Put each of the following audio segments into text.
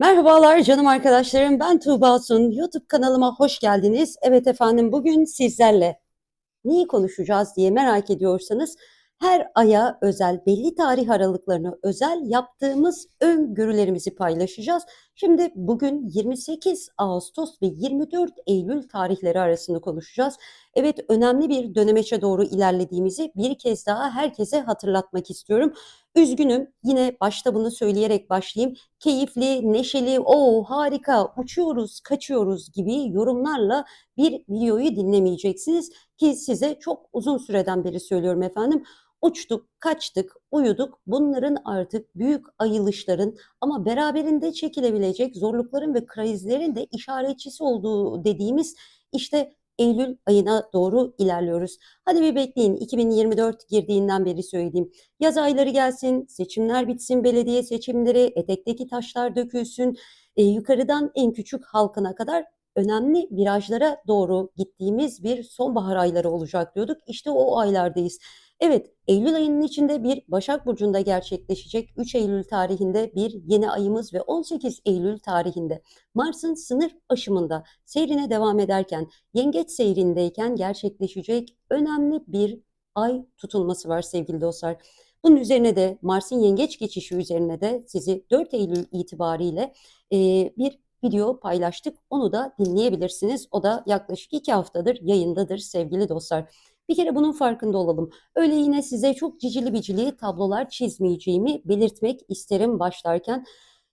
Merhabalar canım arkadaşlarım. Ben Tuğba Sun. YouTube kanalıma hoş geldiniz. Evet efendim bugün sizlerle neyi konuşacağız diye merak ediyorsanız her aya özel belli tarih aralıklarını özel yaptığımız öngörülerimizi paylaşacağız. Şimdi bugün 28 Ağustos ve 24 Eylül tarihleri arasında konuşacağız. Evet önemli bir dönemeçe doğru ilerlediğimizi bir kez daha herkese hatırlatmak istiyorum. Üzgünüm yine başta bunu söyleyerek başlayayım. Keyifli, neşeli, o harika, uçuyoruz, kaçıyoruz gibi yorumlarla bir videoyu dinlemeyeceksiniz ki size çok uzun süreden beri söylüyorum efendim. Uçtuk, kaçtık, uyuduk. Bunların artık büyük ayılışların ama beraberinde çekilebilecek zorlukların ve krizlerin de işaretçisi olduğu dediğimiz işte Eylül ayına doğru ilerliyoruz. Hadi bir bekleyin 2024 girdiğinden beri söyleyeyim. Yaz ayları gelsin, seçimler bitsin, belediye seçimleri, etekteki taşlar dökülsün, e, yukarıdan en küçük halkına kadar önemli virajlara doğru gittiğimiz bir sonbahar ayları olacak diyorduk. İşte o aylardayız. Evet, Eylül ayının içinde bir Başak Burcu'nda gerçekleşecek 3 Eylül tarihinde bir yeni ayımız ve 18 Eylül tarihinde Mars'ın sınır aşımında seyrine devam ederken, Yengeç seyrindeyken gerçekleşecek önemli bir ay tutulması var sevgili dostlar. Bunun üzerine de Mars'ın yengeç geçişi üzerine de sizi 4 Eylül itibariyle e, bir video paylaştık. Onu da dinleyebilirsiniz. O da yaklaşık iki haftadır yayındadır sevgili dostlar. Bir kere bunun farkında olalım. Öyle yine size çok cicili bicili tablolar çizmeyeceğimi belirtmek isterim başlarken.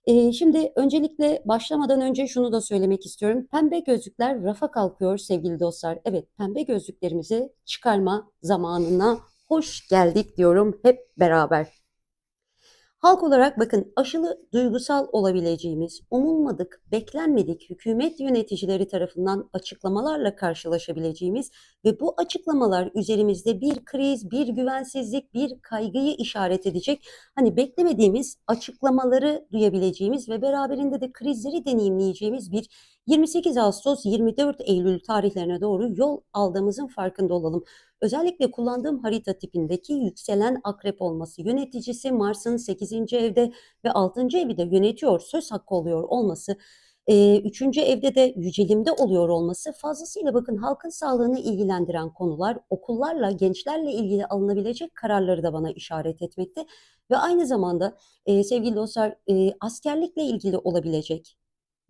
Ee, şimdi öncelikle başlamadan önce şunu da söylemek istiyorum. Pembe gözlükler rafa kalkıyor sevgili dostlar. Evet, pembe gözlüklerimizi çıkarma zamanına hoş geldik diyorum hep beraber. Halk olarak bakın aşılı duygusal olabileceğimiz, umulmadık, beklenmedik hükümet yöneticileri tarafından açıklamalarla karşılaşabileceğimiz ve bu açıklamalar üzerimizde bir kriz, bir güvensizlik, bir kaygıyı işaret edecek. Hani beklemediğimiz açıklamaları duyabileceğimiz ve beraberinde de krizleri deneyimleyeceğimiz bir 28 Ağustos 24 Eylül tarihlerine doğru yol aldığımızın farkında olalım. Özellikle kullandığım harita tipindeki yükselen akrep olması, yöneticisi Mars'ın 8. evde ve 6. evi de yönetiyor, söz hakkı oluyor olması, 3. evde de yücelimde oluyor olması fazlasıyla bakın halkın sağlığını ilgilendiren konular, okullarla, gençlerle ilgili alınabilecek kararları da bana işaret etmekte ve aynı zamanda sevgili dostlar askerlikle ilgili olabilecek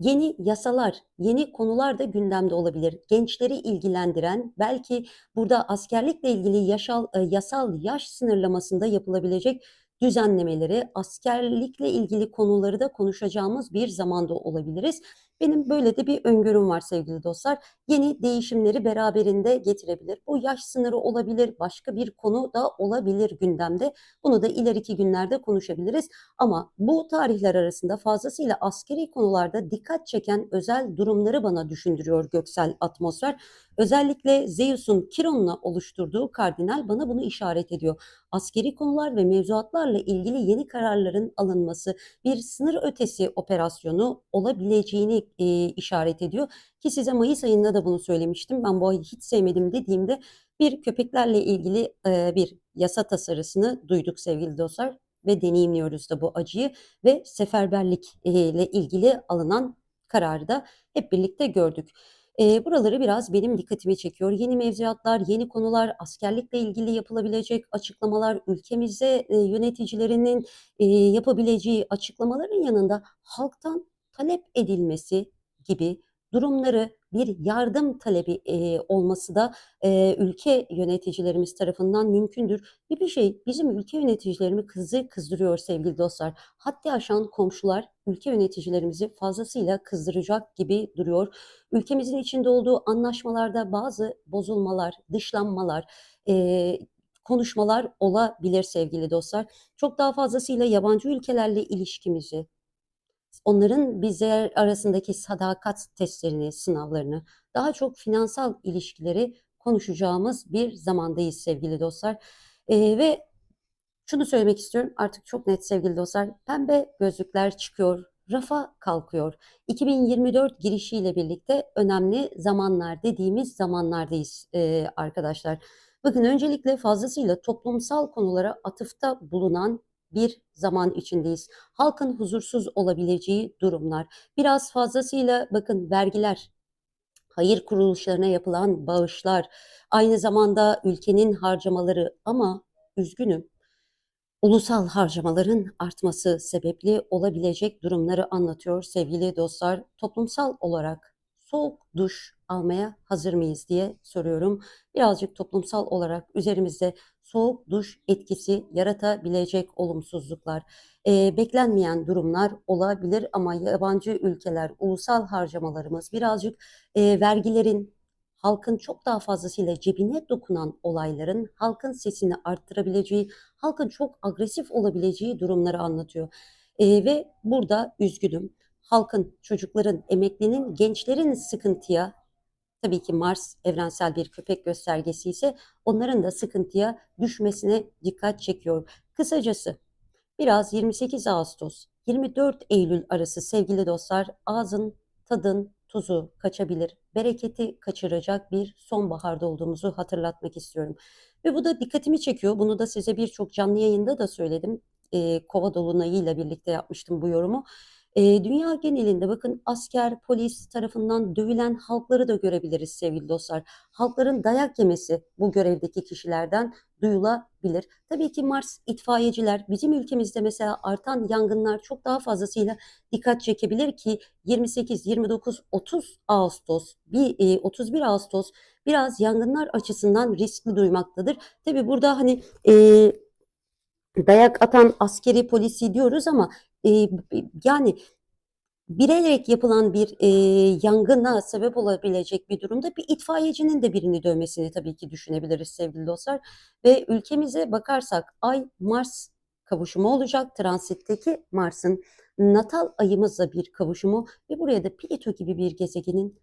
Yeni yasalar, yeni konular da gündemde olabilir. Gençleri ilgilendiren, belki burada askerlikle ilgili yaşal, e, yasal yaş sınırlamasında yapılabilecek düzenlemeleri, askerlikle ilgili konuları da konuşacağımız bir zamanda olabiliriz. Benim böyle de bir öngörüm var sevgili dostlar. Yeni değişimleri beraberinde getirebilir. Bu yaş sınırı olabilir, başka bir konu da olabilir gündemde. Bunu da ileriki günlerde konuşabiliriz. Ama bu tarihler arasında fazlasıyla askeri konularda dikkat çeken özel durumları bana düşündürüyor göksel atmosfer. Özellikle Zeus'un Kiron'la oluşturduğu kardinal bana bunu işaret ediyor. Askeri konular ve mevzuatlarla ilgili yeni kararların alınması, bir sınır ötesi operasyonu olabileceğini e, işaret ediyor. Ki size Mayıs ayında da bunu söylemiştim. Ben bu ayı hiç sevmedim dediğimde bir köpeklerle ilgili e, bir yasa tasarısını duyduk sevgili dostlar ve deneyimliyoruz da bu acıyı ve seferberlik ile ilgili alınan kararı da hep birlikte gördük. E, buraları biraz benim dikkatimi çekiyor. Yeni mevzuatlar, yeni konular, askerlikle ilgili yapılabilecek açıklamalar, ülkemizde e, yöneticilerinin e, yapabileceği açıklamaların yanında halktan talep edilmesi gibi durumları bir yardım talebi e, olması da e, ülke yöneticilerimiz tarafından mümkündür. Bir bir şey bizim ülke yöneticilerimi kızı kızdırıyor sevgili dostlar. Haddi aşan komşular ülke yöneticilerimizi fazlasıyla kızdıracak gibi duruyor. Ülkemizin içinde olduğu anlaşmalarda bazı bozulmalar, dışlanmalar, e, konuşmalar olabilir sevgili dostlar. Çok daha fazlasıyla yabancı ülkelerle ilişkimizi, onların bizler arasındaki sadakat testlerini, sınavlarını, daha çok finansal ilişkileri konuşacağımız bir zamandayız sevgili dostlar. Ee, ve şunu söylemek istiyorum artık çok net sevgili dostlar. Pembe gözlükler çıkıyor, rafa kalkıyor. 2024 girişiyle birlikte önemli zamanlar dediğimiz zamanlardayız e, arkadaşlar. Bakın öncelikle fazlasıyla toplumsal konulara atıfta bulunan bir zaman içindeyiz. Halkın huzursuz olabileceği durumlar. Biraz fazlasıyla bakın vergiler, hayır kuruluşlarına yapılan bağışlar, aynı zamanda ülkenin harcamaları ama üzgünüm ulusal harcamaların artması sebepli olabilecek durumları anlatıyor sevgili dostlar. Toplumsal olarak soğuk duş almaya hazır mıyız diye soruyorum. Birazcık toplumsal olarak üzerimizde soğuk duş etkisi yaratabilecek olumsuzluklar, e, beklenmeyen durumlar olabilir ama yabancı ülkeler, ulusal harcamalarımız, birazcık e, vergilerin halkın çok daha fazlasıyla cebine dokunan olayların halkın sesini arttırabileceği, halkın çok agresif olabileceği durumları anlatıyor. Ee, ve burada üzgünüm. Halkın, çocukların, emeklinin, gençlerin sıkıntıya, tabii ki Mars evrensel bir köpek göstergesi ise onların da sıkıntıya düşmesine dikkat çekiyor. Kısacası biraz 28 Ağustos 24 Eylül arası sevgili dostlar ağzın, tadın, tuzu kaçabilir, bereketi kaçıracak bir sonbaharda olduğumuzu hatırlatmak istiyorum. Ve bu da dikkatimi çekiyor. Bunu da size birçok canlı yayında da söyledim. Eee, Kova dolunayıyla birlikte yapmıştım bu yorumu. Eee, dünya genelinde bakın asker, polis tarafından dövülen halkları da görebiliriz sevgili dostlar. Halkların dayak yemesi bu görevdeki kişilerden duyulabilir. Tabii ki Mars itfaiyeciler bizim ülkemizde mesela artan yangınlar çok daha fazlasıyla dikkat çekebilir ki 28, 29, 30 Ağustos, bir, e, 31 Ağustos biraz yangınlar açısından riskli duymaktadır. Tabii burada hani e, dayak atan askeri polisi diyoruz ama yani bilerek yapılan bir e, yangına sebep olabilecek bir durumda bir itfaiyecinin de birini dövmesini tabii ki düşünebiliriz sevgili dostlar. Ve ülkemize bakarsak Ay Mars kavuşumu olacak. Transitteki Mars'ın natal ayımızla bir kavuşumu ve buraya da Plüto gibi bir gezegenin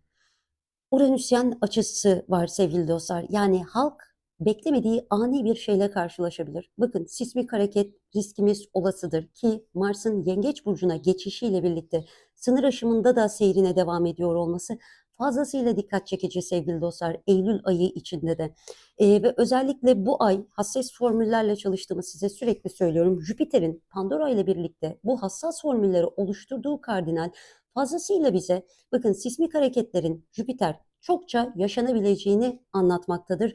Uranüsyen açısı var sevgili dostlar. Yani halk beklemediği ani bir şeyle karşılaşabilir. Bakın sismik hareket riskimiz olasıdır ki Mars'ın Yengeç burcuna geçişiyle birlikte sınır aşımında da seyrine devam ediyor olması fazlasıyla dikkat çekici sevgili dostlar. Eylül ayı içinde de e, ve özellikle bu ay hassas formüllerle çalıştığımı size sürekli söylüyorum. Jüpiter'in Pandora ile birlikte bu hassas formülleri oluşturduğu kardinal fazlasıyla bize bakın sismik hareketlerin Jüpiter çokça yaşanabileceğini anlatmaktadır.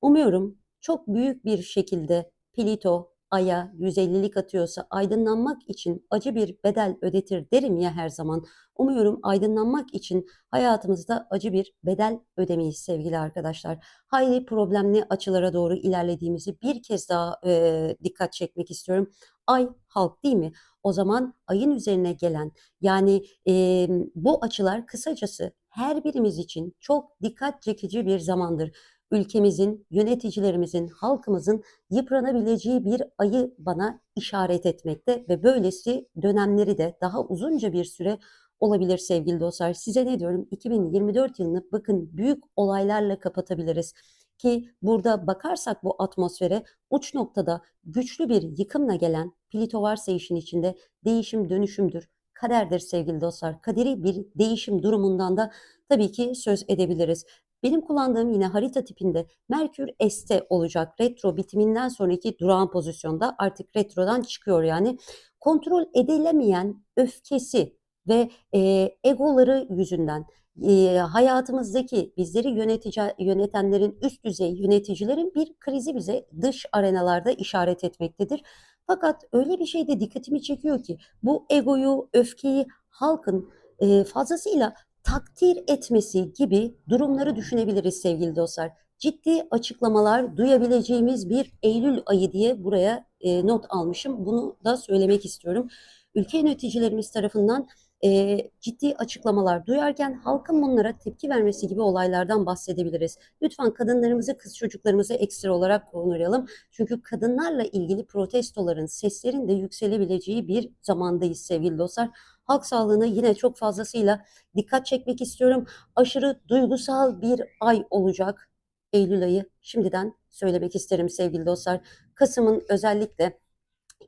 Umuyorum çok büyük bir şekilde Plüto Ay'a 150'lik atıyorsa aydınlanmak için acı bir bedel ödetir derim ya her zaman. Umuyorum aydınlanmak için hayatımızda acı bir bedel ödemeyiz sevgili arkadaşlar. Hayli problemli açılara doğru ilerlediğimizi bir kez daha e, dikkat çekmek istiyorum. Ay halk değil mi? O zaman ayın üzerine gelen yani e, bu açılar kısacası her birimiz için çok dikkat çekici bir zamandır ülkemizin, yöneticilerimizin, halkımızın yıpranabileceği bir ayı bana işaret etmekte ve böylesi dönemleri de daha uzunca bir süre olabilir sevgili dostlar. Size ne diyorum? 2024 yılını bakın büyük olaylarla kapatabiliriz ki burada bakarsak bu atmosfere uç noktada güçlü bir yıkımla gelen Plüto varsa işin içinde değişim dönüşümdür. Kaderdir sevgili dostlar. Kaderi bir değişim durumundan da tabii ki söz edebiliriz. Benim kullandığım yine harita tipinde Merkür S'te olacak. Retro bitiminden sonraki durağan pozisyonda artık retrodan çıkıyor yani. Kontrol edilemeyen öfkesi ve e, egoları yüzünden e, hayatımızdaki bizleri yönetici, yönetenlerin üst düzey yöneticilerin bir krizi bize dış arenalarda işaret etmektedir. Fakat öyle bir şey de dikkatimi çekiyor ki bu egoyu, öfkeyi halkın e, fazlasıyla takdir etmesi gibi durumları düşünebiliriz sevgili dostlar. Ciddi açıklamalar duyabileceğimiz bir Eylül ayı diye buraya e, not almışım. Bunu da söylemek istiyorum. Ülke yöneticilerimiz tarafından e, ciddi açıklamalar duyarken halkın bunlara tepki vermesi gibi olaylardan bahsedebiliriz. Lütfen kadınlarımızı, kız çocuklarımızı ekstra olarak konuşalım. Çünkü kadınlarla ilgili protestoların, seslerin de yükselebileceği bir zamandayız sevgili dostlar halk sağlığına yine çok fazlasıyla dikkat çekmek istiyorum. Aşırı duygusal bir ay olacak Eylül ayı. Şimdiden söylemek isterim sevgili dostlar. Kasım'ın özellikle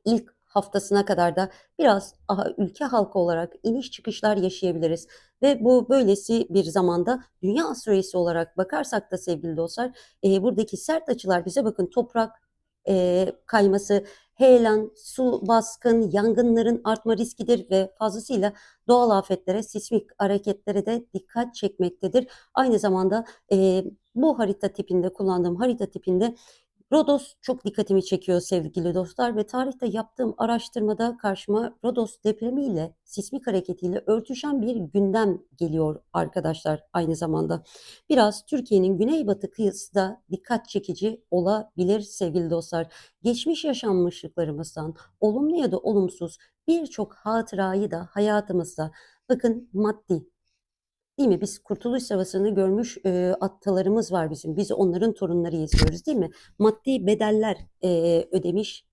ilk haftasına kadar da biraz aha, ülke halkı olarak iniş çıkışlar yaşayabiliriz. Ve bu böylesi bir zamanda dünya astrolojisi olarak bakarsak da sevgili dostlar e, buradaki sert açılar bize bakın toprak, eee, kayması, heyelan, su, baskın, yangınların artma riskidir ve fazlasıyla doğal afetlere, sismik hareketlere de dikkat çekmektedir. Aynı zamanda eee, bu harita tipinde kullandığım harita tipinde Rodos çok dikkatimi çekiyor sevgili dostlar ve tarihte yaptığım araştırmada karşıma Rodos depremiyle, sismik hareketiyle örtüşen bir gündem geliyor arkadaşlar aynı zamanda. Biraz Türkiye'nin güneybatı kıyısı da dikkat çekici olabilir sevgili dostlar. Geçmiş yaşanmışlıklarımızdan olumlu ya da olumsuz birçok hatırayı da hayatımızda bakın maddi Değil mi? Biz Kurtuluş Savaşı'nı görmüş e, atalarımız var bizim. Biz onların torunlarıyız diyoruz değil mi? Maddi bedeller e, ödemiş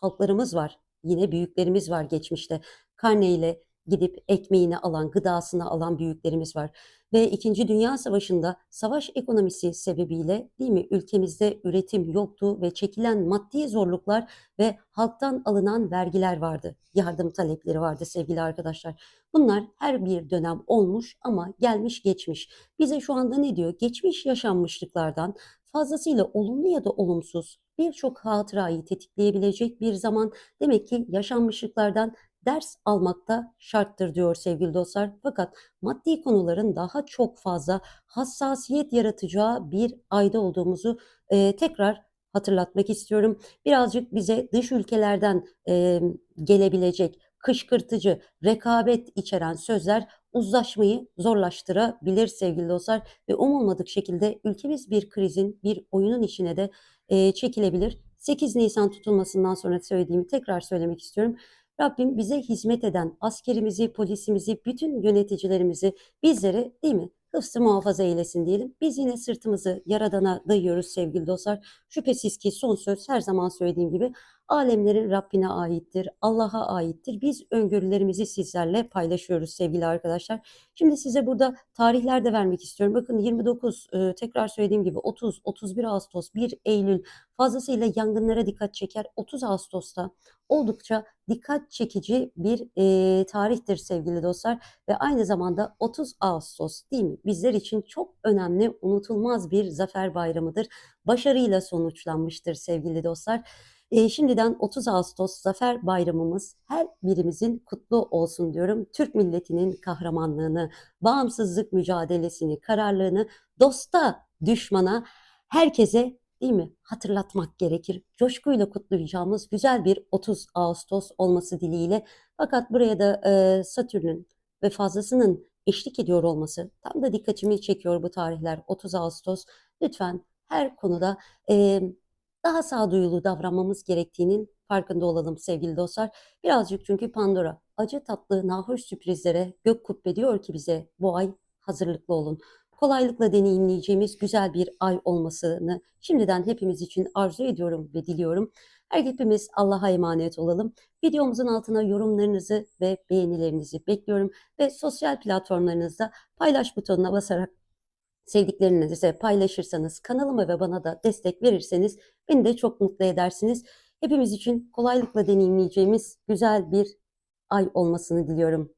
halklarımız var. Yine büyüklerimiz var geçmişte. Karneyle gidip ekmeğini alan, gıdasını alan büyüklerimiz var. Ve İkinci Dünya Savaşı'nda savaş ekonomisi sebebiyle değil mi ülkemizde üretim yoktu ve çekilen maddi zorluklar ve halktan alınan vergiler vardı. Yardım talepleri vardı sevgili arkadaşlar. Bunlar her bir dönem olmuş ama gelmiş geçmiş. Bize şu anda ne diyor? Geçmiş yaşanmışlıklardan fazlasıyla olumlu ya da olumsuz birçok hatırayı tetikleyebilecek bir zaman demek ki yaşanmışlıklardan ders almak da şarttır diyor sevgili dostlar. Fakat maddi konuların daha çok fazla hassasiyet yaratacağı bir ayda olduğumuzu e, tekrar hatırlatmak istiyorum. Birazcık bize dış ülkelerden e, gelebilecek kışkırtıcı, rekabet içeren sözler uzlaşmayı zorlaştırabilir sevgili dostlar ve umulmadık şekilde ülkemiz bir krizin, bir oyunun içine de e, çekilebilir. 8 Nisan tutulmasından sonra söylediğimi tekrar söylemek istiyorum. Rabbim bize hizmet eden askerimizi, polisimizi, bütün yöneticilerimizi, bizleri değil mi? Hıfzı muhafaza eylesin diyelim. Biz yine sırtımızı Yaradan'a dayıyoruz sevgili dostlar. Şüphesiz ki son söz her zaman söylediğim gibi alemlerin Rabbine aittir, Allah'a aittir. Biz öngörülerimizi sizlerle paylaşıyoruz sevgili arkadaşlar. Şimdi size burada tarihler de vermek istiyorum. Bakın 29 e, tekrar söylediğim gibi 30, 31 Ağustos, 1 Eylül fazlasıyla yangınlara dikkat çeker. 30 Ağustos'ta oldukça dikkat çekici bir e, tarihtir sevgili dostlar ve aynı zamanda 30 Ağustos değil mi? Bizler için çok önemli, unutulmaz bir zafer bayramıdır. Başarıyla sonuçlanmıştır sevgili dostlar. E, şimdiden 30 Ağustos Zafer Bayramımız her birimizin kutlu olsun diyorum. Türk milletinin kahramanlığını, bağımsızlık mücadelesini, kararlılığını dosta, düşmana, herkese değil mi hatırlatmak gerekir. Coşkuyla kutlayacağımız güzel bir 30 Ağustos olması dileğiyle. Fakat buraya da e, Satürn'ün ve fazlasının eşlik ediyor olması tam da dikkatimi çekiyor bu tarihler 30 Ağustos. Lütfen her konuda e, daha sağduyulu davranmamız gerektiğinin farkında olalım sevgili dostlar. Birazcık çünkü Pandora acı tatlı nahoş sürprizlere gök kubbe diyor ki bize bu ay hazırlıklı olun. Kolaylıkla deneyimleyeceğimiz güzel bir ay olmasını şimdiden hepimiz için arzu ediyorum ve diliyorum. Her hepimiz Allah'a emanet olalım. Videomuzun altına yorumlarınızı ve beğenilerinizi bekliyorum ve sosyal platformlarınızda paylaş butonuna basarak sevdiklerinizle paylaşırsanız, kanalıma ve bana da destek verirseniz beni de çok mutlu edersiniz. Hepimiz için kolaylıkla deneyimleyeceğimiz güzel bir ay olmasını diliyorum.